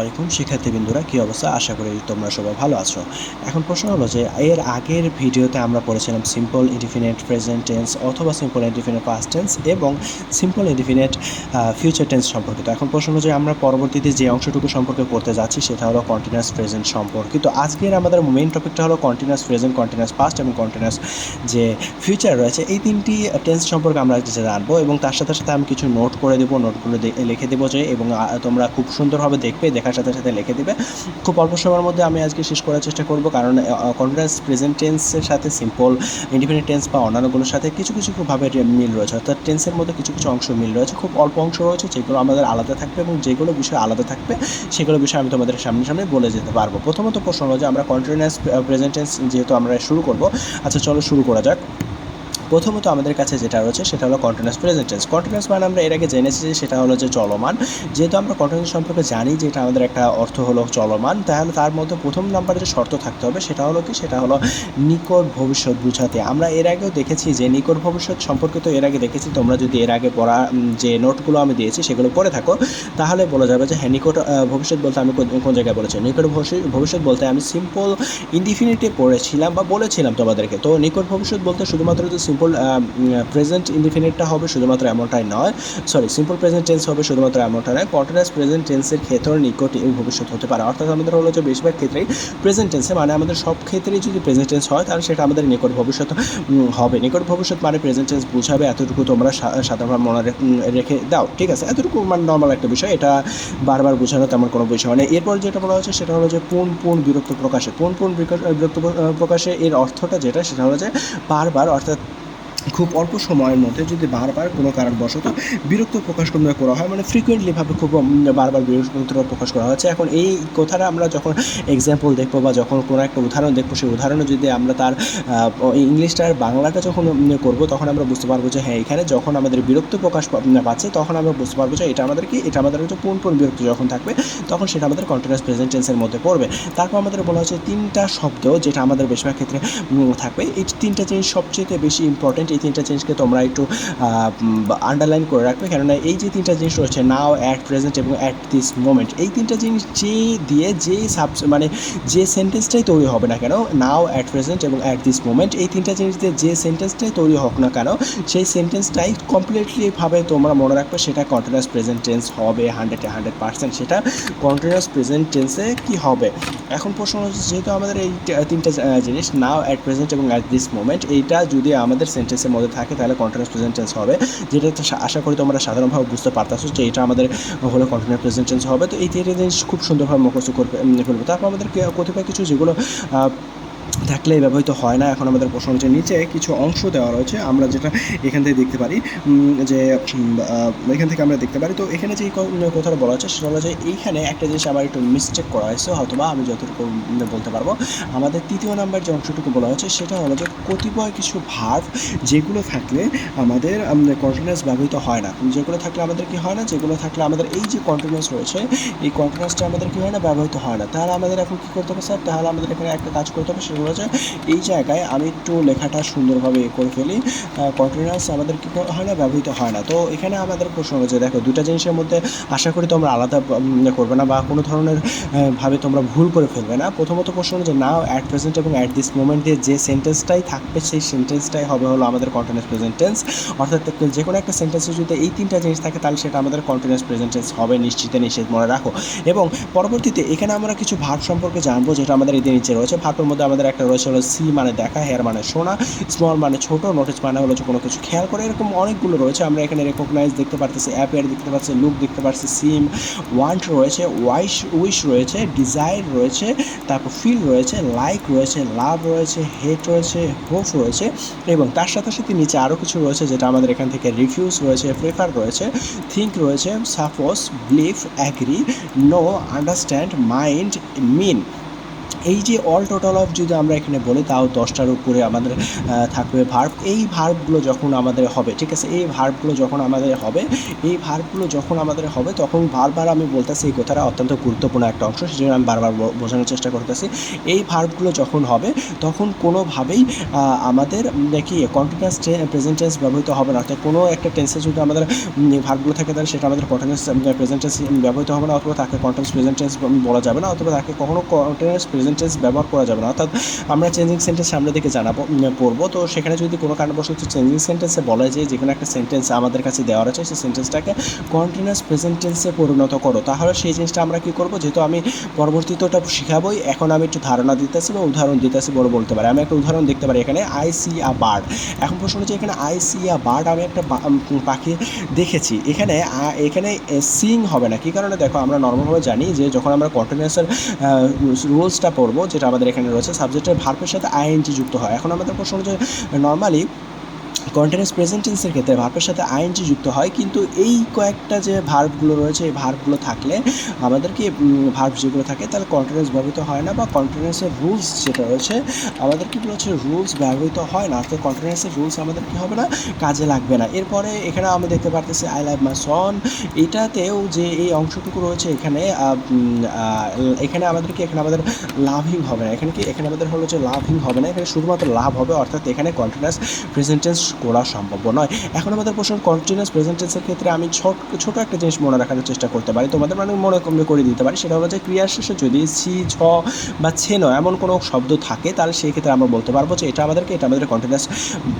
আলাইকুম শিক্ষার্থীবৃন্দরা কী অবস্থা? আশা করি তোমরা সবাই ভালো আছো। এখন প্রশ্ন হলো যে, এর আগের ভিডিওতে আমরা পড়েছিলাম সিম্পল ইনডিফিনিট প্রেজেন্ট টেন্স অথবা সিম্পল ইনডিফিনিট পাস্ট টেন্স এবং সিম্পল ইনডিফিনিট ফিউচার টেন্স সম্পর্কিত। এখন প্রশ্ন হলো যে, আমরা পরবর্তীতে যে অংশটুকু সম্পর্কে পড়তে যাচ্ছি সেটা হলো কন্টিনিউয়াস প্রেজেন্ট সম্পর্কিত। আজকের আমাদের মেইন টপিকটা হলো কন্টিনিউয়াস প্রেজেন্ট কন্টিনিউয়াস পাস্ট এবং কন্টিনিউয়াস যে ফিউচার রয়েছে, এই তিনটি টেন্স সম্পর্কে আমরা জানব এবং তার সাথে সাথে আমি কিছু নোট করে দেবো নোটগুলো লিখে দেবো যে, এবং তোমরা খুব সুন্দরভাবে দেখবে দেখার সাথে সাথে লিখে দেবে। খুব অল্প সময়ের মধ্যে আমি আজকে শেষ করার চেষ্টা করব, কারণ কন্টিনিউয়াস প্রেজেন্ট টেন্সের সাথে সিম্পল ইন্ডিপেন্ডেন্ট টেন্স বা অন্যান্যগুলোর সাথে কিছু কিছু ভাবে মিল রয়েছে। অর্থাৎ টেন্সের মধ্যে কিছু কিছু অংশ মিল রয়েছে। খুব অল্প অংশ রয়েছে, যেগুলো আমাদের আলাদা থাকবে এবং যেগুলো বিষয় আলাদা থাকবে, সেগুলো বিষয়ে আমি তোমাদের সামনে সামনে বলে যেতে পারব। প্রথমত প্রশ্ন হলো যে আমরা কন্টিনিউয়াস প্রেজেন্ট টেন্স যেহেতু আমরা শুরু করব আচ্ছা চলো শুরু করা যাক। প্রথমত আমাদের কাছে যেটা রয়েছে সেটা হলো কন্টিনিউয়াস প্রেজেন্ট টেন্স কন্টিনিউয়াস মানে আমরা এর আগে জেনেছি যে সেটা হলো যে চলমান। যেহেতু আমরা কন্টিনিউয়াস সম্পর্কে জানি যে এটা আমাদের একটা অর্থ হলো চলমান, তাহলে তার মধ্যে প্রথম নাম্বারে যে শর্ত থাকতে হবে সেটা হলো কি? সেটা হলো নিকট ভবিষ্যৎ বুঝাতে। আমরা এর আগেও দেখেছি যে নিকট ভবিষ্যৎ সম্পর্কে তো এর আগে দেখেছি, তোমরা যদি এর আগে পড়া যে নোটগুলো আমি দিয়েছি সেগুলো পড়ে থাকো, তাহলে বলা যাবে যে হ্যাঁ নিকট ভবিষ্যৎ বলতে আমি কোন- জায়গায় বলেছি? নিকট ভবিষ্যৎ- ভবিষ্যৎ বলতে আমি সিম্পল ইনডিফিনিটে পড়েছিলাম বা বলেছিলাম তোমাদেরকে। তো নিকট ভবিষ্যৎ বলতে শুধুমাত্র যে সিম্পল প্রেজেন্ট ইনডিফিনিটটা হবে শুধুমাত্র এমনটাই নয় সরি সিম্পল প্রেজেন্ট টেন্স হবে শুধুমাত্র এমনটা নয় কন্টিনিউয়াস প্রেজেন্ট টেন্সের ক্ষেত্রে নিকট ভবিষ্যৎ হতে পারে। অর্থাৎ আমাদের হলো যে বেশিরভাগ ক্ষেত্রেই প্রেজেন্ট টেন্সে মানে আমাদের সব ক্ষেত্রেই যদি প্রেজেন্ট টেন্স হয়, তাহলে সেটা আমাদের নিকট ভবিষ্যৎ হবে। নিকট ভবিষ্যৎ মানে প্রেজেন্ট টেন্স বুঝাবে, এতটুকু তোমরা সা- সাধারণভাবে মনে রেখে দাও, ঠিক আছে? এতটুকু মানে নর্মাল একটা বিষয়, এটা বারবার বোঝানো তেমন কোনো বিষয় মানে এরপর যেটা বলা হচ্ছে, সেটা হলো যে পুন পুন বিরক্ত প্রকাশে পুন বিরক্ত বিরক্ত প্রকাশে এর অর্থটা যেটা, সেটা হলো যে বারবার, অর্থাৎ খুব অল্প সময়ের মধ্যে যদি বারবার কোনো কারণবশত বিরক্ত প্রকাশ করা হয় মানে ফ্রিকুয়েন্টলিভাবে খুব বারবার বিরক্ত প্রকাশ করা হচ্ছে। এখন এই কথাটা আমরা যখন এক্সাম্পল দেখব বা যখন কোনো একটা উদাহরণ দেখব, সেই উদাহরণে যদি আমরা তার ইংলিশটার বাংলাটা যখন করব, তখন আমরা বুঝতে পারব যে হ্যাঁ এখানে যখন আমাদের বিরক্ত প্রকাশ পাচ্ছে, তখন আমরা বুঝতে পারব যে এটা আমাদের কি, এটা আমাদের হচ্ছে পূর্ণ পূর্ণ বিরক্ত যখন থাকবে, তখন সেটা আমাদের কন্টিনিউয়াস প্রেজেন্ট টেন্সের মধ্যে পড়বে। তারপর আমাদের বলা হচ্ছে তিনটা শব্দ যেটা আমাদের বেশিরভাগ ক্ষেত্রে থাকবে। এই তিনটা জিনিস সবচেয়ে বেশি ইম্পর্টেন্ট এই তিনটা জিনিসকে তোমরা একটু আন্ডারলাইন করে রাখবে। কেননা এই যে তিনটা জিনিস রয়েছে নাও অ্যাট প্রেজেন্ট এবং অ্যাট দিস মোমেন্ট এই তিনটা জিনিস যে দিয়ে যে সাব মানে যে সেন্টেন্সটাই তৈরি হবে না কেন নাও অ্যাট প্রেজেন্ট এবং অ্যাট দিস মোমেন্ট এই তিনটা জিনিস দিয়ে যে সেন্টেন্সটাই তৈরি হোক না কেন, সেই সেন্টেন্সটাই কমপ্লিটলিভাবে তোমরা মনে রাখবে সেটা কন্টিনিউয়াস প্রেজেন্ট টেন্স হবে হান্ড্রেডে হান্ড্রেড পার্সেন্ট সেটা কন্টিনিউয়াস প্রেজেন্ট টেন্সে কি হবে? এখন প্রশ্ন হচ্ছে, যেহেতু আমাদের এই তিনটা জিনিস নাও অ্যাট প্রেজেন্ট এবং অ্যাট দিস মোমেন্ট এইটা যদি আমাদের সেন্টেন্সের মধ্যে থাকে, তাহলে কন্টিনিউস প্রেজেন্ট টেন্স হবে। যেটা আশা করি তোমরা সাধারণভাবে বুঝতে পারতেছো যে এটা আমাদের হলো কন্টিনিউস প্রেজেন্ট টেন্স হবে। তো এই থিয়েটার জিনিস খুব সুন্দরভাবে মুখস্থ করবে ফেলবে তারপর আমাদের কতিপয় কিছু যেগুলো থাকলে ব্যবহৃত হয় না। এখন আমাদের প্রশ্ন হচ্ছে, নিচে কিছু অংশ দেওয়া রয়েছে, আমরা যেটা এখান থেকে দেখতে পারি যে এখান থেকে আমরা দেখতে পারি। তো এখানে যে কথাটা বলা হচ্ছে, সেটা হলো যে, এইখানে একটা জিনিস আমার একটু মিস্টেক করা হয়েছে হয়তো বা আমি যতটুকু বলতে পারব। আমাদের তৃতীয় নাম্বার যে অংশটুকু বলা হচ্ছে, সেটা হলো যে, কতিপয় কিছু ভার্ব যেগুলো থাকলে আমাদের কন্টিনিউয়াস ব্যবহৃত হয় না। যেগুলো থাকলে আমাদের কি হয় না? যেগুলো থাকলে আমাদের এই যে কন্টিনিউয়াস রয়েছে, এই কন্টিনিউয়াসটা আমাদের কি হয় না? ব্যবহৃত হয় না। তাহলে আমাদের এখন কী করতে হবে, স্যার? তাহলে আমাদের এখানে একটা কাজ করতে হবে, সেটা হচ্ছে এই জায়গায় আমি একটু লেখাটা সুন্দরভাবে এ করে ফেলি। কন্টিনিউয়াস আমাদের কী হয় না, ব্যবহৃত হয় না। তো এখানে আমাদের প্রশ্ন হচ্ছে, দেখো দুটা জিনিসের মধ্যে আশা করি তোমরা আলাদা করবে না বা কোনো ধরনের ভাবে তোমরা ভুল করে ফেলবে না। প্রথমত প্রশ্ন যে নাও অ্যাট প্রেজেন্ট এবং অ্যাট দিস মোমেন্ট দিয়ে যে সেন্টেন্সটাই থাকবে, সেই সেন্টেন্সটাই হবে হলো আমাদের কন্টিনিউয়াস প্রেজেন্ট টেন্স অর্থাৎ যে কোনো একটা সেন্টেন্সে যদি এই তিনটা জিনিস থাকে, তাহলে সেটা আমাদের কন্টিনিউয়াস প্রেজেন্ট টেন্স হবে, নিশ্চিতে নিশ্চিত মনে রাখো। এবং পরবর্তীতে এখানে আমরা কিছু ভাব সম্পর্কে জানব, যেটা আমাদের এই নিচে রয়েছে। ভাবের মধ্যে আমাদের একটা রয়েছে হলো সি মানে দেখা, হেয়ার মানে শোনা, স্মল মানে ছোট নোটিস মানে হলো কোনো কিছু খেয়াল করে, এরকম অনেকগুলো রয়েছে। আমরা এখানে রেকগনাইজ দেখতে পারতেছি অ্যাপেয়ার দেখতে পাচ্ছি লুক দেখতে পাচ্ছি সিম ওয়ান্ট রয়েছে ওয়াইশ উইশ রয়েছে ডিজায়ার রয়েছে, তারপর ফিল রয়েছে লাইক রয়েছে লাভ রয়েছে হেট রয়েছে হোপ রয়েছে এবং তার সাথে সাথে নিচে আরও কিছু রয়েছে যেটা আমাদের এখান থেকে রিফিউজ রয়েছে প্রেফার রয়েছে থিঙ্ক রয়েছে suppose believe agree know understand mind mean এই যে অল টোটাল অফ যদি আমরা এখানে বলি, তাও দশটার উপরে আমাদের থাকবে ভার্ব এই ভার্বগুলো যখন আমাদের হবে, ঠিক আছে? এই ভার্বগুলো যখন আমাদের হবে, এই ভার্বগুলো যখন আমাদের হবে, তখন বারবার আমি বলতেছি এই কথাটা অত্যন্ত গুরুত্বপূর্ণ একটা অংশ, সেজন্য আমি বারবার বোঝানোর চেষ্টা করতেছি। এই ভার্বগুলো যখন হবে, তখন কোনোভাবেই আমাদের কি কন্টিনিউয়াস প্রেজেন্ট টেন্স ব্যবহৃত হবে না। অর্থাৎ কোনো একটা টেন্সে যদি আমাদের ভার্বগুলো থাকে, তাহলে সেটা আমাদের কন্টিনিউয়াস প্রেজেন্ট টেন্স ব্যবহৃত হবে না, অথবা তাকে কন্টিনিউয়াস প্রেজেন্ট টেন্স বলা যাবে না, অথবা তাকে কখনো কন্টিনিউয়াস প্রেজেন্ট টেন্স ব্যবহার করা যাবে না। অর্থাৎ আমরা চেঞ্জিং সেন্টেন্স সামনে দিকে জানাব পড়ব। তো সেখানে যদি কোনো কারণবশত চেঞ্জিং সেন্টেন্সে বলা যায় যে কোনো একটা সেন্টেন্স আমাদের কাছে দেওয়া আছে সেই সেন্টেন্সটাকে কন্টিনিউয়াস প্রেজেন্ট টেন্সে পরিণত করো। তাহলে সেই জিনিসটা আমরা কী করব? যেহেতু আমি পরবর্তীতে ওটা শিখাবোই, এখন আমি একটু ধারণা দিতেছি বা উদাহরণ দিতেছি বড় বলতে পারি। আমি একটা উদাহরণ দেখতে পারি এখানে আই সি আ বার্ড এখন প্রশ্ন হচ্ছে এখানে আই সি আ বার্ড আমি একটা পাখি দেখেছি। এখানে এখানে সিং হবে না। কী কারণে? দেখো, আমরা নর্মালভাবে জানি যে যখন আমরা কন্টিনিউয়াসের রুলসটা পড়ব যেটা আমাদের এখানে রয়েছে। সাবজেক্টের ভার্বের সাথে আইএনজি যুক্ত হয়। এখন আমাদের প্রশ্ন হচ্ছে নর্মালি কন্টিনিউয়াস প্রেজেন্ট টেন্সের ক্ষেত্রে ভার্বের সাথে আইএনজি যুক্ত হয়, কিন্তু এই কয়েকটা যে ভার্বগুলো রয়েছে, এই ভার্বগুলো থাকলে আমাদেরকে ভার্ব যেগুলো থাকে তাহলে কন্টিনিউয়াস ব্যবহৃত হয় না বা কন্টিনিউয়াসের রুলস যেটা রয়েছে, আমাদের কি বলেছে রুলস ব্যবহৃত হয় না, অর্থাৎ কন্টিনিউয়াসের রুলস আমাদের কি হবে না, কাজে লাগবে না। এরপরে এখানে আমি দেখতে পারতেছি আই লাভ মাই সন এটাতেও যে এই অংশটুকু রয়েছে এখানে এখানে আমাদেরকে এখানে আমাদের লাভিং হবে না, এখানে কি, এখানে আমাদের হলো যে লাভিং হবে না, এখানে শুধুমাত্র লাভ হবে, অর্থাৎ এখানে কন্টিনিউয়াস প্রেজেন্টেন্স করা সম্ভব নয়। এখন আমাদের প্রশ্ন কন্টিনিউয়াস প্রেজেন্টেন্সের ক্ষেত্রে আমি ছোট, ছোটো একটা জিনিস মনে রাখার চেষ্টা করতে পারি। তোমাদের মানে মনে কমে করে দিতে পারি, সেটা হলো যে ক্রিয়ার শেষে যদি সি ছ বা ছেন এমন কোনো শব্দ থাকে, তাহলে সেই ক্ষেত্রে আমরা বলতে পারব যে এটা আমাদেরকে, এটা আমাদের কন্টিনিউয়াস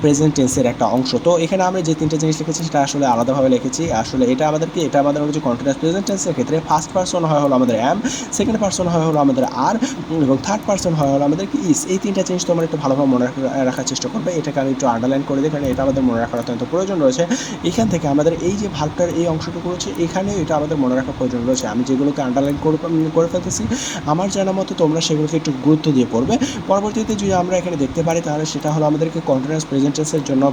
প্রেজেন্ট টেন্সের একটা অংশ। তো এখানে আমরা যে তিনটে জিনিস লিখেছি, সেটা আসলে আলাদাভাবে লিখেছি। আসলে এটা আমাদেরকে, এটা আমাদের হচ্ছে কন্টিনিউয়াস প্রেজেন্ট টেন্সের ক্ষেত্রে ফার্স্ট পার্সন হয় হলো আমাদের অ্যাম সেকেন্ড পার্সন হয় হলো আমাদের আর এবং থার্ড পার্সন হয় হলো আমাদের ইস এই তিনটা জিনিস তোমরা একটু ভালোভাবে মনে রাখার চেষ্টা করবে। এটাকে আমি একটু আন্ডারলাইন করে দিই কারণ এটা আমাদের মনে রাখার অত্যন্ত প্রয়োজন রয়েছে। এখান থেকে আমাদের এই যে ভার্বটার এই অংশটুকু রয়েছে, এখানে এটা আমাদের মনে রাখার প্রয়োজন রয়েছে। আমি যেগুলোকে আন্ডারলাইন করে ফেলতেছি, আমার জানা মতো তোমরা সেগুলোকে একটু গুরুত্ব দিয়ে পড়বে। পরবর্তীতে যদি আমরা এখানে দেখতে পারি, তাহলে সেটা হলো আমাদেরকে কন্টিনিউয়াস প্রেজেন্টেন্সের জন্য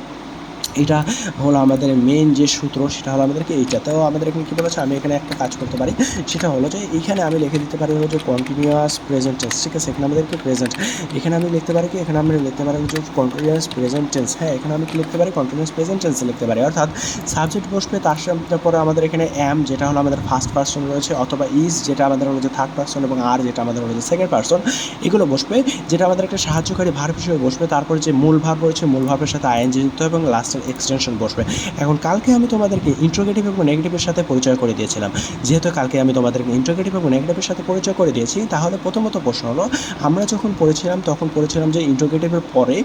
এটা হলো আমাদের মেন যে সূত্র, সেটা হলো আমাদেরকে এইটাতেও আমাদের এখানে কী বলেছে? আমি এখানে একটা কাজ করতে পারি। সেটা হলো যে এখানে আমি লিখে দিতে পারি হলো যে কন্টিনিউয়াস প্রেজেন্ট টেন্স ঠিক আছে? এখানে আমাদেরকে প্রেজেন্ট এখানে আমি লিখতে পারি কি? এখানে আমরা লিখতে পারি যে কন্টিনিউয়াস প্রেজেন্ট টেন্স হ্যাঁ এখানে আমি কি লিখতে পারি? কন্টিনিউয়াস প্রেজেন্ট টেন্স লিখতে পারি। অর্থাৎ সাবজেক্ট বসবে, তার পরে আমাদের এখানে অ্যাম যেটা হলো আমাদের ফার্স্ট পার্সন রয়েছে, অথবা ইজ যেটা আমাদের হলো যে থার্ড পার্সন এবং আর যেটা আমাদের হলো যে সেকেন্ড পার্সন এগুলো বসবে। যেটা আমাদের একটা সাহায্যকারী ভার্ব হিসেবে বসবে। তারপরে যে মূল ভার্ব রয়েছে, মূল ভার্বের সাথে আইএনজি যুক্ত এবং লাস্টের এক্সটেনশন বসবে। এখন কালকে আমি তোমাদেরকে ইন্ট্রোগেটিভ এবং নেগেটিভের সাথে পরিচয় করে দিয়েছিলাম। যেহেতু কালকে আমি তোমাদেরকে ইন্ট্রোগেটিভ এবং নেগেটিভের সাথে পরিচয় করে দিয়েছি, তাহলে প্রথমত প্রশ্ন হলো, আমরা যখন পড়েছিলাম, তখন পড়েছিলাম যে ইন্ট্রোগেটিভের পরে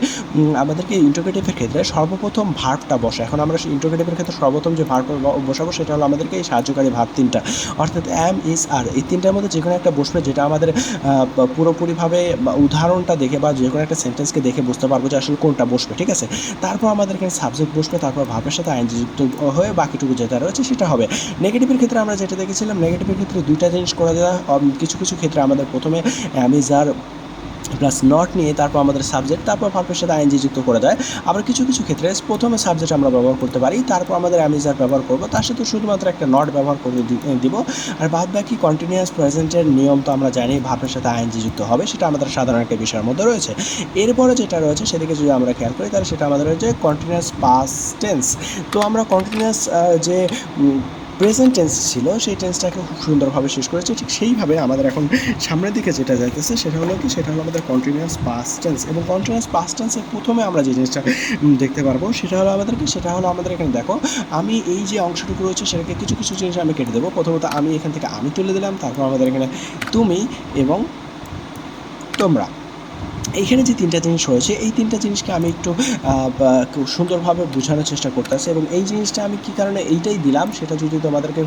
আমাদেরকে ইন্ট্রোগেটিভের ক্ষেত্রে সর্বপ্রথম ভার্বটা বসে। এখন আমরা ইন্ট্রোগেটিভের ক্ষেত্রে সর্বপ্রথম যে ভার্ব বসাবো, সেটা হলো আমাদেরকে এই সাহায্যকারী ভাব তিনটা। অর্থাৎ অ্যাম ইস আর এই তিনটার মধ্যে যে কোনো একটা বসবে যেটা আমাদের পুরোপুরিভাবে উদাহরণটা দেখে বা যে কোনো একটা সেন্টেন্সকে দেখে বুঝতে পারব যে আসলে কোনটা বসবে, ঠিক আছে? তারপর আমাদের এখানে সাবজেক্ট বসবে তারপর ভাবের সাথে আইনজি যুক্ত হয়ে বাকিটুকু যেটা রয়েছে সেটা হবে। নেগেটিভের ক্ষেত্রে আমরা যেটা দেখেছিলাম নেগেটিভের ক্ষেত্রে দুইটা জিনিস করা যায় কিছু কিছু ক্ষেত্রে আমাদের প্রথমে, অ্যামিজার প্লাস নট নিয়ে তারপর আমাদের সাবজেক্ট তারপর ভার্বের সাথে আইনজি যুক্ত করে দেয়। আবার কিছু কিছু ক্ষেত্রে প্রথমে সাবজেক্ট আমরা ব্যবহার করতে পারি, তারপর আমাদের অ্যামিজার ব্যবহার করব। তার সাথে শুধুমাত্র একটা নট ব্যবহার করে দিব। আর বাদ বাকি কন্টিনিউয়াস প্রেজেন্টের নিয়ম তো আমরা জানি ভার্বের সাথে আইনজি যুক্ত হবে, সেটা আমাদের সাধারণ একটা বিষয়ের মধ্যে রয়েছে। এরপরে যেটা রয়েছে, সেদিকে যদি আমরা খেয়াল করি, তাহলে সেটা আমাদের রয়েছে কন্টিনিউয়াস পাস টেন্স তো আমরা কন্টিনিউয়াস যে প্রেজেন্ট টেন্স ছিল, সেই টেন্সটাকে খুব সুন্দরভাবে শেষ করেছে। ঠিক সেইভাবে আমাদের এখন সামনের দিকে যেটা যাইতেছে, সেটা হলো কি, সেটা হলো আমাদের কন্টিনিউয়াস পাস্ট টেন্স এবং কন্টিনিউয়াস পাস্ট টেন্সের প্রথমে আমরা যে জিনিসটা দেখতে পারব, সেটা হলো আমাদের কি সেটা হলো আমাদের এখানে দেখো, আমি এই যে অংশটুকু রয়েছে, সেটাকে কিছু কিছু জিনিস আমি কেটে দেবো। প্রথমত আমি এখান থেকে আমি তুলে দিলাম, তারপর আমাদের এখানে তুমি এবং তোমরা। এইখানে যে তিনটা জিনিস রয়েছে, এই তিনটা জিনিসকে আমি একটু সুন্দরভাবে বোঝানোর চেষ্টা করতেছি এবং এই জিনিসটা আমি কী কারণে এইটাই দিলাম, সেটা যদি তোমাদেরকে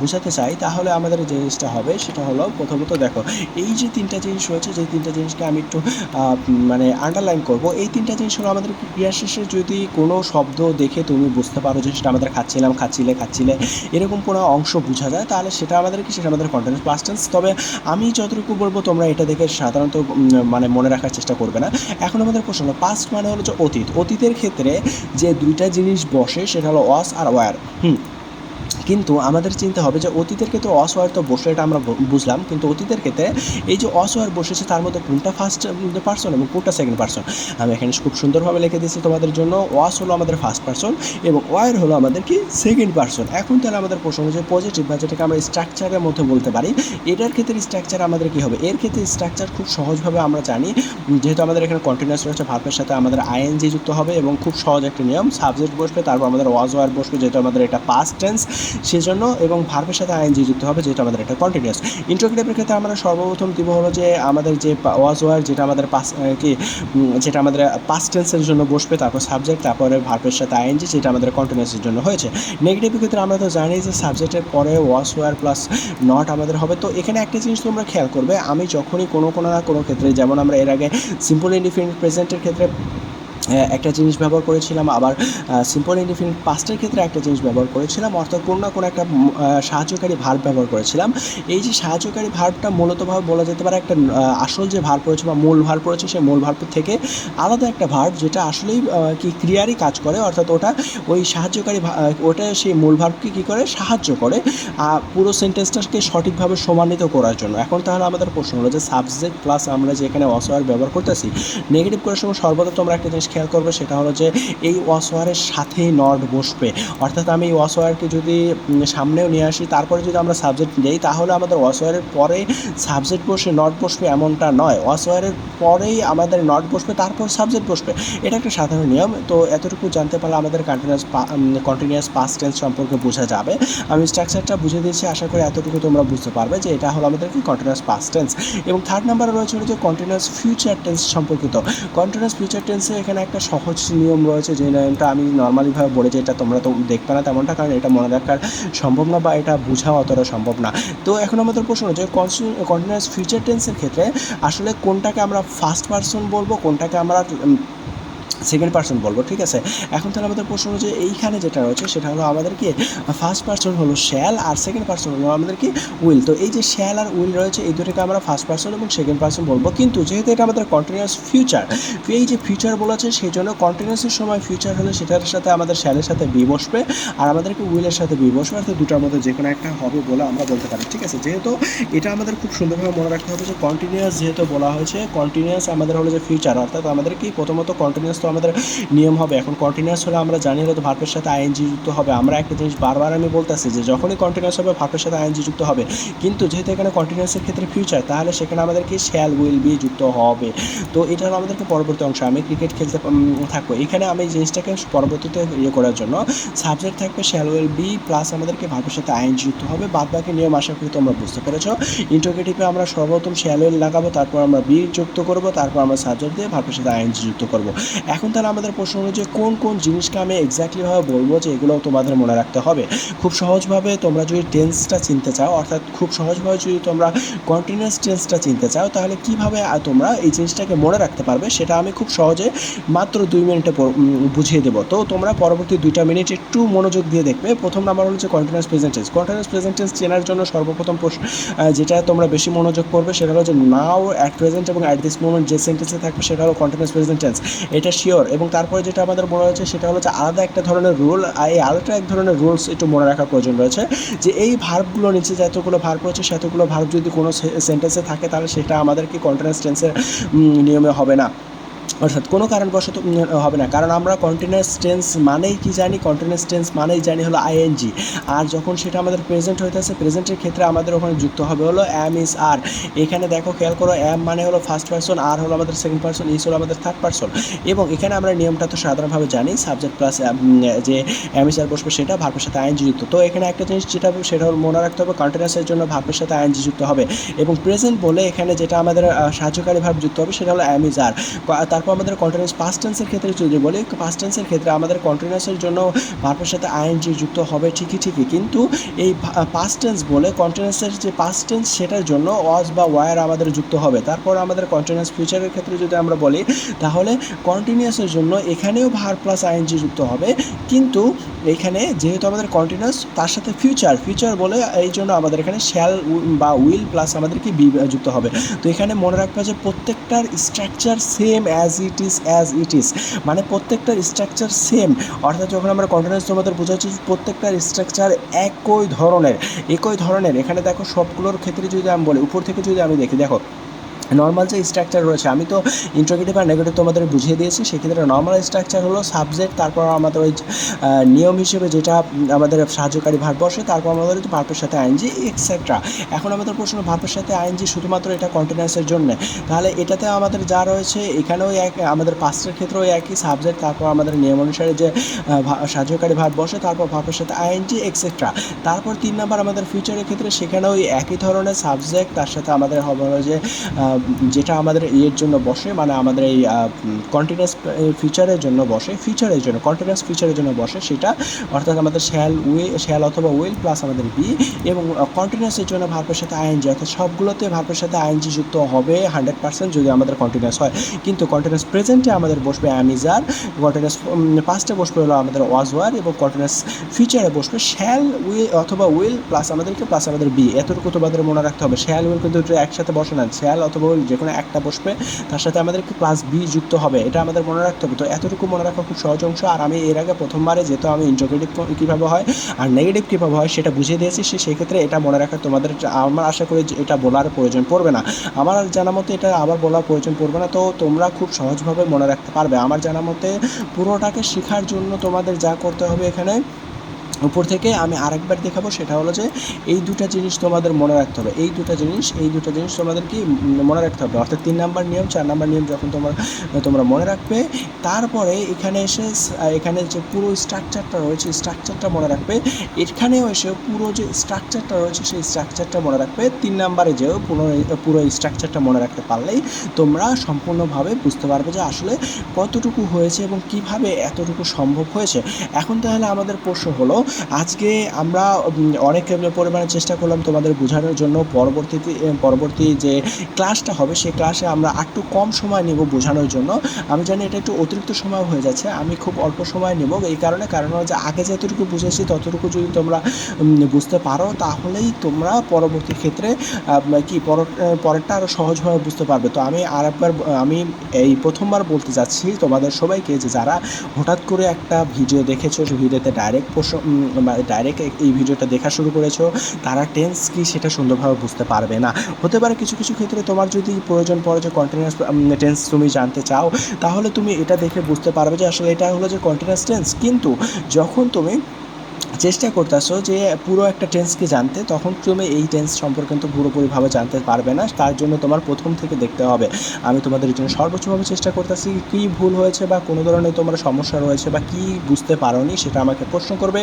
বোঝাতে চাই, তাহলে আমাদের যে জিনিসটা হবে, সেটা হলো প্রথমত দেখো, এই যে তিনটা জিনিস রয়েছে, যে তিনটা জিনিসকে আমি একটু মানে আন্ডারলাইন করব, এই তিনটা জিনিস হলো আমাদের ক্রিয়া শেষে যদি কোনো শব্দ দেখে তুমি বুঝতে পারো যে সেটা আমাদের খাচ্ছিলাম, খাচ্ছিলে খাচ্ছিলে, এরকম কোনো অংশ বোঝা যায়, তাহলে সেটা আমাদের কি, সেটা আমাদের কন্টিনিউস পাস্ট টেন্স তবে আমি যতটুকু বলব তোমরা এটা দেখে সাধারণত মানে মনে রাখার চেষ্টা করবে না। এখন আমাদের প্রশ্ন হলো পাস্ট মানে হলো যে অতীত। অতীতের ক্ষেত্রে যে দুইটা জিনিস বসে, সেটা হলো ওয়াস আর ওয়ার হুম কিন্তু আমাদের চিন্তা হবে যে অতীতের ক্ষেত্রে অসহায় তো বসে, এটা আমরা বুঝলাম। কিন্তু অতীতের ক্ষেত্রে এই যে অসহায় বসেছে, তার মধ্যে কোনটা ফার্স্ট পার্সন এবং কোনটা সেকেন্ড পার্সন আমি এখানে খুব সুন্দরভাবে লিখে দিয়েছি তোমাদের জন্য। ওয়াস হলো আমাদের ফার্স্ট পার্সন এবং ওয়ার হলো আমাদের কি সেকেন্ড পার্সন এখন তাহলে আমাদের প্রশ্ন হচ্ছে পজিটিভ বা যেটাকে আমরা স্ট্রাকচারের মধ্যে বলতে পারি, এটার ক্ষেত্রে স্ট্রাকচার আমাদের কি হবে? এর ক্ষেত্রে স্ট্রাকচার খুব সহজভাবে আমরা জানি যেহেতু আমাদের এখানে কন্টিনিউয়াস রয়েছে ভার্বের সাথে আমাদের আইএনজি যুক্ত হবে এবং খুব সহজ একটা নিয়ম। সাবজেক্ট বসবে, তারপর আমাদের ওয়াজ ওয়ার বসবে, যেহেতু আমাদের এটা পাস্ট টেন্স সেজন্য এবং ভার্বের সাথে আইএনজি যুক্ত হবে, যেহেতু আমাদের একটা কন্টিনিউয়াস ইন্ট্রোগেটিভের ক্ষেত্রে আমরা সর্বপ্রথম দিব হলো যে আমাদের যে ওয়াজ ওয়ার যেটা আমাদের পাস কি যেটা আমাদের পাস্ট টেন্সের জন্য বসবে, তারপর সাবজেক্ট তারপরে ভার্বের সাথে আইএনজি, যেটা আমাদের কন্টিনিউয়াসের জন্য হয়েছে। নেগেটিভের ক্ষেত্রে আমরা তো জানি যে সাবজেক্টের পরে ওয়াস ওয়ার প্লাস নট আমাদের হবে। তো এখানে একটা জিনিস তোমরা খেয়াল করবে, আমি যখনই কোনো কোনো না কোনো ক্ষেত্রে, যেমন আমরা এর আগে সিম্পল ইন্ডিফিনিট প্রেজেন্টের ক্ষেত্রে একটা জিনিস ব্যবহার করেছিলাম, আবার সিম্পল ইন্ডিফিনিট পাস্টের ক্ষেত্রে একটা জিনিস ব্যবহার করেছিলাম, অর্থাৎ কোনো না কোনো একটা সাহায্যকারী ভার্ব ব্যবহার করেছিলাম। এই যে সাহায্যকারী ভার্বটা মূলতভাবে বলা যেতে পারে একটা আসল যে ভার্ব রয়েছে বা মূল ভার্ব রয়েছে, সেই মূল ভার্ব থেকে আলাদা একটা ভার্ব যেটা আসলেই কি ক্রিয়ারই কাজ করে, অর্থাৎ ওটা ওই সাহায্যকারী ওটা সেই মূল ভার্বকে কী করে? সাহায্য করে পুরো সেন্টেন্সটাকে সঠিকভাবে সমান্বিত করার জন্য। এখন তাহলে আমাদের প্রশ্ন হলো যে সাবজেক্ট প্লাস আমরা যে এখানে অসহার ব্যবহার করতেছি নেগেটিভ করার সময় সর্বদা তোমরা একটা জিনিস খেয়াল করবে সেটা হলো যে এই অসহারের সাথেই নট বসবে। অর্থাৎ আমি এই অসহারকে যদি সামনেও নিয়ে আসি, তারপরে যদি আমরা সাবজেক্ট দিই, তাহলে আমাদের অসহারের পরে সাবজেক্ট বসে নট বসবে এমনটা নয়। অসহারের পরেই আমাদের নট বসবে, তারপর সাবজেক্ট বসবে। এটা একটা সাধারণ নিয়ম। তো এতটুকু জানতে পারলে আমাদের কন্টিনিউয়াস কন্টিনিউয়াস পাস টেন্স সম্পর্কে বোঝা যাবে। আমি স্ট্রাকচারটা বুঝে দিয়েছি, আশা করি এতটুকু তোমরা বুঝতে পারবে যে এটা হলো আমাদের কি কন্টিনিউয়াস পাস্ট টেন্স এবং থার্ড নাম্বারে রয়েছে যে কন্টিনিউয়াস ফিউচার টেন্স সম্পর্কিত। কন্টিনিউয়াস ফিউচার টেন্সে এখানে একটা সহজ নিয়ম রয়েছে যে নিয়মটা আমি নর্মালিভাবে বলেছি এটা তোমরা তো দেখবে না তেমনটা, কারণ এটা মনে রাখার সম্ভব না বা এটা বোঝা অতটা সম্ভব না। তো এখন আমাদের প্রশ্ন হচ্ছে কন্টিনিউয়াস ফিউচার টেন্সের ক্ষেত্রে আসলে কোনটাকে আমরা ফার্স্ট পার্সন বলব, কোনটাকে আমরা সেকেন্ড পার্সন বলব, ঠিক আছে? এখন তাহলে আমাদের প্রশ্ন যে, এইখানে যেটা রয়েছে সেটা হলো আমাদের কি ফার্স্ট পার্সন হলো শ্যাল আর সেকেন্ড পার্সন হলো আমাদের কি উইল তো এই যে শ্যাল আর উইল রয়েছে, এই দুটোকে আমরা ফার্স্ট পার্সন এবং সেকেন্ড পার্সন বলব। কিন্তু যেহেতু এটা আমাদের কন্টিনিউয়াস ফিউচার এই যে ফিউচার বলেছে, সেই জন্য কন্টিনিউয়াসের সময় ফিউচার হলে সেটার সাথে আমাদের শ্যালের সাথে বি বসবে আর আমাদেরকে উইলের সাথে বি বসবে। অর্থাৎ দুটার মধ্যে যে কোনো একটা হবে বলে আমরা বলতে পারি, ঠিক আছে? যেহেতু এটা আমাদের খুব সুন্দরভাবে মনে রাখতে হবে যে কন্টিনিউয়াস যেহেতু বলা হয়েছে কন্টিনিউয়াস আমাদের হলো যে ফিউচার অর্থাৎ আমাদের কি প্রথমত কন্টিনিউয়াস আমাদের নিয়ম হবে। এখন কন্টিনিউয়াস হলে আমরা জানি হয়তো ভার্বের সাথে আইএনজি যুক্ত হবে। আমরা একটা জিনিস বারবার আমি বলতেছি যে যখনই কন্টিনিউয়াস হবে ভার্বের সাথে আইএনজি যুক্ত হবে। কিন্তু যেহেতু এখানে কন্টিনিউয়াসের ক্ষেত্রে ফিউচার তাহলে সেখানে আমাদেরকে শ্যাল উইল বি যুক্ত হবে। তো এটা হলো আমাদেরকে পরবর্তী অংশ। আমি ক্রিকেট খেলতে থাকব। এখানে আমি জিনিসটাকে পরবর্তীতে ইয়ে করার জন্য সাবজেক্ট থাকবে শ্যাল উইল বি প্লাস আমাদেরকে ভার্বের সাথে আইএনজি যুক্ত হবে। বাদ বাকি নিয়ম আশা করি তোমরা বুঝতে পেরেছ। ইন্টোগেটিভে আমরা সর্বপ্রথম শ্যাল উইল লাগাবো, তারপর আমরা বি যুক্ত করব, তারপর আমরা সাবজেক্ট দিয়ে ভার্বের সাথে আইএনজি যুক্ত করব। এখন তাহলে আমাদের প্রশ্ন হলো যে কোন কোন জিনিসকে আমি এক্স্যাক্টলিভাবে বলব যে এগুলো তোমাদের মনে রাখতে হবে? খুব সহজভাবে তোমরা যদি টেন্সটা চিনতে চাও, অর্থাৎ খুব সহজভাবে যদি তোমরা কন্টিনিউয়াস টেন্সটা চিনতে চাও, তাহলে কীভাবে তোমরা এই জিনিসটাকে মনে রাখতে পারবে সেটা আমি খুব সহজে মাত্র দুই মিনিটে বুঝিয়ে দেবো। তো তোমরা পরবর্তী দুইটা মিনিট একটু মনোযোগ দিয়ে দেখবে। প্রথম নাম্বার হলো যে কন্টিনিউয়াস প্রেজেন্টেন্স কন্টিনিউয়াস প্রেজেন্টেন্স চেনার জন্য সর্বপ্রথম প্রশ্ন যেটা তোমরা বেশি মনোযোগ করবে সেটা হলো যে নাও অ্যাট প্রেজেন্ট এবং অ্যাট দিস মোমেন্ট যে সেন্টেন্সে থাকবে সেটা হলো কন্টিনিউয়াস প্রেজেন্টেন্স এটা শিওর এবং তারপরে যেটা আমাদের মনে হচ্ছে সেটা হচ্ছে আলাদা একটা ধরনের রুল আর এই আলাদা এক ধরনের রুলস একটু মনে রাখা প্রয়োজন রয়েছে, যে এই ভার্বগুলো নিচে যতগুলো ভার্ব রয়েছে, সেতগুলো ভার্ব যদি কোনো সেন্টেন্সে থাকে, তাহলে সেটা আমাদেরকে কন্টিনিউয়াস টেন্সের নিয়মে হবে না। অর্থাৎ কোনো কারণবশত হবে না। কারণ আমরা কন্টিনিউয়াস টেন্স মানেই কি জানি? কন্টিনিউয়াস টেন্স মানেই জানি হলো আইএনজি আর যখন সেটা আমাদের প্রেজেন্ট হইতেছে প্রেজেন্টের ক্ষেত্রে আমাদের ওখানে যুক্ত হবে হলো অ্যাম ইজ আর এখানে দেখো, খেয়াল করো অ্যাম মানে হলো ফার্স্ট পার্সন আর হলো আমাদের সেকেন্ড পার্সন ইজ হলো আমাদের থার্ড পার্সন এবং এখানে আমরা নিয়মটা তো সাধারণভাবে জানি সাবজেক্ট প্লাস যে অ্যাম ইজ আর বসবে সেটা ভার্বের সাথে আইএনজি যুক্ত। তো এখানে একটা জিনিস যেটা, সেটা হলো মনে রাখতে হবে কন্টিনিউয়াসের জন্য ভার্বের সাথে আইএনজি যুক্ত হবে। এবং প্রেজেন্ট বলে এখানে যেটা আমাদের সাহায্যকারী ভাব যুক্ত হবে, সেটা হলো অ্যাম ইজ আর তারপর আমাদের কন্টিনিউস পাস্ট টেন্সের ক্ষেত্রে যদি বলি পাস্ট টেন্সের ক্ষেত্রে আমাদের কন্টিনিউয়াসের জন্য ভার্বের সাথে আইএনজি যুক্ত হবে ঠিকই ঠিকই। কিন্তু এই পাস্ট টেন্স বলে কন্টিনিউয়াসের যে পাস্ট টেন্স সেটার জন্য ওয়াজ বা ওয়ার আমাদের যুক্ত হবে। তারপর আমাদের কন্টিনিউয়াস ফিউচারের ক্ষেত্রে যদি আমরা বলি, তাহলে কন্টিনিউয়াসের জন্য এখানেও ভার প্লাস আইএনজি যুক্ত হবে। কিন্তু এখানে যেহেতু আমাদের কন্টিনিউয়াস তার সাথে ফিউচার ফিউচার বলে এই জন্য আমাদের এখানে শ্যাল বা উইল প্লাস আমাদের কি বি যুক্ত হবে। তো এখানে মনে রাখবে যে প্রত্যেকটার structure same as as it is as it is মানে প্রত্যেকটার স্ট্রাকচার সেম অর্থাৎ যখন আমরা কন্টিনিউস তোমাদের বোঝাচ্ছি প্রত্যেকটার স্ট্রাকচার একই ধরনের একই ধরনের। এখানে দেখো সবগুলোর ক্ষেত্রে যদি আমি বলি, উপর থেকে যদি আমি দেখি, দেখো নর্মাল যে স্ট্রাকচার রয়েছে, আমি তো ইন্ট্রোগেটিভ আর নেগেটিভ তোমাদের বুঝিয়ে দিয়েছি, সেক্ষেত্রে নর্মাল স্ট্রাকচার হলো সাবজেক্ট তারপর আমাদের ওই নিয়ম হিসেবে যেটা আমাদের সাহায্যকারী ভার বসে তারপর আমাদের হচ্ছে ভার্বের সাথে আইনজি এক্সেট্রা এখন আমাদের প্রশ্ন ভার্বের সাথে আইনজি শুধুমাত্র এটা কন্টিনিউসের জন্য। তাহলে এটাতে আমাদের যা রয়েছে, এখানেও এক, আমাদের পাঁচটার ক্ষেত্রেও একই সাবজেক্ট তারপর আমাদের নিয়ম অনুসারে যে সাহায্যকারী ভার বসে তারপর ভার্বের সাথে আইনজি এক্সেট্রা তারপর তিন নাম্বার আমাদের ফিউচারের ক্ষেত্রে, সেখানেও একই ধরনের সাবজেক্ট তার সাথে আমাদের হবে যে যেটা আমাদের ইয়ের জন্য বসে মানে আমাদের এই কন্টিনিউয়াস ফিচারের জন্য বসে ফিচারের জন্য কন্টিনিউয়াস ফিচারের জন্য বসে সেটা, অর্থাৎ আমাদের শ্যাল উই শ্যাল অথবা উইল প্লাস আমাদের বি এবং কন্টিনিউয়াসের জন্য ভার্বের সাথে আইএনজি অর্থাৎ সবগুলোতে ভার্বের সাথে আইএনজি যুক্ত হবে হান্ড্রেড পার্সেন্ট যদি আমাদের কন্টিনিউয়াস হয়। কিন্তু কন্টিনিউয়াস প্রেজেন্টে আমাদের বসবে অ্যামিজার কন্টিনিউয়াস পাস্টে বসবে হলো আমাদের ওয়াজ ওয়ার এবং কন্টিনিউয়াস ফিচারে বসবে শ্যাল উই অথবা উইল প্লাস আমাদেরকে প্লাস আমাদের বি এতটুকু তোমাদের মনে রাখতে হবে। শ্যাল উইল কিন্তু একসাথে বসে না। শ্যাল অথবা উইল যে কোনো একটা বসবে, তার সাথে আমাদেরকে ক্লাস বি যুক্ত হবে, এটা আমাদের মনে রাখতে হবে। তো এতটুকু মনে রাখা খুব সহজ অংশ, আর আমি এর আগে প্রথমবারে যেহেতু আমি ইন্টোগ্রেটিভ কীভাবে হয় আর নেগেটিভ কীভাবে হয় সেটা বুঝিয়ে দিয়েছি, সে সেক্ষেত্রে এটা মনে রাখা তোমাদের আমার আশা করি এটা বলার প্রয়োজন পড়বে না। আমার জানা মতে এটা আবার বলার প্রয়োজন পড়বে না, তো তোমরা খুব সহজভাবে মনে রাখতে পারবে। আমার জানা মতে পুরোটাকে শেখার জন্য তোমাদের যা করতে হবে এখানে উপর থেকে আমি আরেকবার দেখাবো, সেটা হলো যে এই দুটা জিনিস তোমাদের মনে রাখতে হবে। এই দুটা জিনিস, এই দুটা জিনিস তোমাদের কি মনে রাখতে হবে? অর্থাৎ তিন নাম্বার নিয়ম, চার নাম্বার নিয়ম যখন তোমরা তোমরা মনে রাখবে, তারপরে এখানে এসে, এখানে যে পুরো স্ট্রাকচারটা রয়েছে স্ট্রাকচারটা মনে রাখবে। এখানেও এসে পুরো যে স্ট্রাকচারটা রয়েছে, সেই স্ট্রাকচারটা মনে রাখবে। তিন নাম্বারে যেও পুরো পুরো স্ট্রাকচারটা মনে রাখতে পারলেই তোমরা সম্পূর্ণভাবে বুঝতে পারবে যে আসলে কতটুকু হয়েছে এবং কীভাবে এতটুকু সম্ভব হয়েছে। এখন তাহলে আমাদের প্রশ্ন হলো আজকে আমরা অনেক পরিমাণে চেষ্টা করলাম তোমাদের বোঝানোর জন্য। পরবর্তীতে পরবর্তী যে ক্লাসটা হবে, সেই ক্লাসে আমরা একটু কম সময় নেব বোঝানোর জন্য। আমি জানি এটা একটু অতিরিক্ত সময় হয়ে যাচ্ছে, আমি খুব অল্প সময় নেব এই কারণে। কারণ যে, আগে যতটুকু বুঝেছি, ততটুকু যদি তোমরা বুঝতে পারো, তাহলেই তোমরা পরবর্তী ক্ষেত্রে কি পর পরেরটা আরও সহজভাবে বুঝতে পারবে। তো আমি আরেকবার ব- আমি এই প্রথমবার বলতে যাচ্ছি তোমাদের সবাইকে যে, যারা হঠাৎ করে একটা ভিডিও দেখেছ, সেই ভিডিওতে ডাইরেক্ট ডাইরেক্ট এই ভিডিওটা দেখা শুরু করেছ, তারা টেন্স কি সেটা সুন্দরভাবে বুঝতে পারবে না। হতে পারে কিছু কিছু ক্ষেত্রে তোমার যদি প্রয়োজন পড়ে যে কন্টিনিউয়াস টেন্স তুমি জানতে চাও, তাহলে তুমি এটা দেখে বুঝতে পারবে যে আসলে এটা হলো যে কন্টিনিউয়াস টেন্স কিন্তু যখন তুমি চেষ্টা করতেছো যে পুরো একটা টেন্সকে জানতে, তখন তুমি এই টেন্স সম্পর্কে কিন্তু পুরোপুরিভাবে জানতে পারবে না। তার জন্য তোমার প্রথম থেকে দেখতে হবে, আমি তোমাদের জন্য সর্বোচ্চভাবে চেষ্টা করতেছি কী ভুল হয়েছে বা কোনো ধরনের তোমার সমস্যা রয়েছে বা কী বুঝতে পারোনি সেটা আমাকে প্রশ্ন করবে।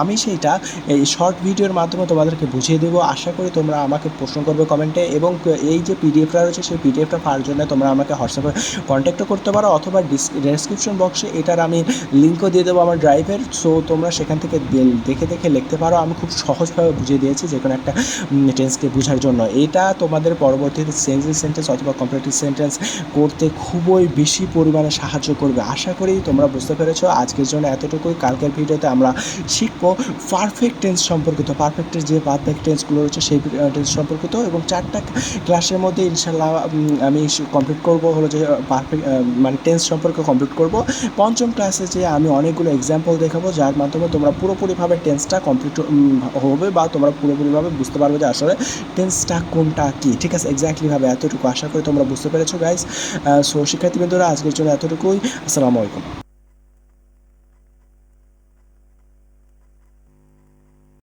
আমি সেইটা এই শর্ট ভিডিওর মাধ্যমে তোমাদেরকে বুঝিয়ে দেবো। আশা করি তোমরা আমাকে প্রশ্ন করবে কমেন্টে এবং এই যে পিডিএফটা রয়েছে সেই পিডিএফটা পাওয়ার জন্য তোমরা আমাকে হোয়াটসঅ্যাপে কন্ট্যাক্টও করতে পারো অথবা ডেসক্রিপশন বক্সে এটার আমি লিঙ্কও দিয়ে দেবো আমার ড্রাইভের সো তোমরা সেখান থেকে দেখে দেখে লিখতে পারো। আমি খুব সহজভাবে বুঝিয়ে দিয়েছি যে কোনো একটা টেন্সকে বোঝার জন্য। এটা তোমাদের পরবর্তীতে চেঞ্জিং সেন্টেন্স অথবা কম্পারেটিভ সেন্টেন্স করতে খুবই বেশি পরিমাণে সাহায্য করবে। আশা করি তোমরা বুঝতে পেরেছ। আজকের জন্য এতটুকুই। কালকের ভিডিওতে আমরা শিখব পারফেক্ট টেন্স সম্পর্কিত। পারফেক্টের যে পারফেক্ট টেন্সগুলো রয়েছে সেই টেন্স সম্পর্কিত এবং চারটা ক্লাসের মধ্যে ইনশাল্লাহ আমি কমপ্লিট করব। হলো যে পারফেক্ট মানে টেন্স সম্পর্কে কমপ্লিট করব। পঞ্চম ক্লাসে যে আমি অনেকগুলো এক্সাম্পল দেখাবো, যার মাধ্যমে তোমরা পুরোপুরিভাবে টেন্সটা কমপ্লিট হবে বা তোমরা পুরোপুরিভাবে বুঝতে পারবে যে আসলে টেন্সটা কোনটা কী। ঠিক আছে? এক্স্যাক্টলিভাবে এতটুকু আশা করি তোমরা বুঝতে পেরেছ গাইজ সো শিক্ষার্থীবৃন্দরা, আজকের জন্য এতটুকুই। আসসালামু আলাইকুম।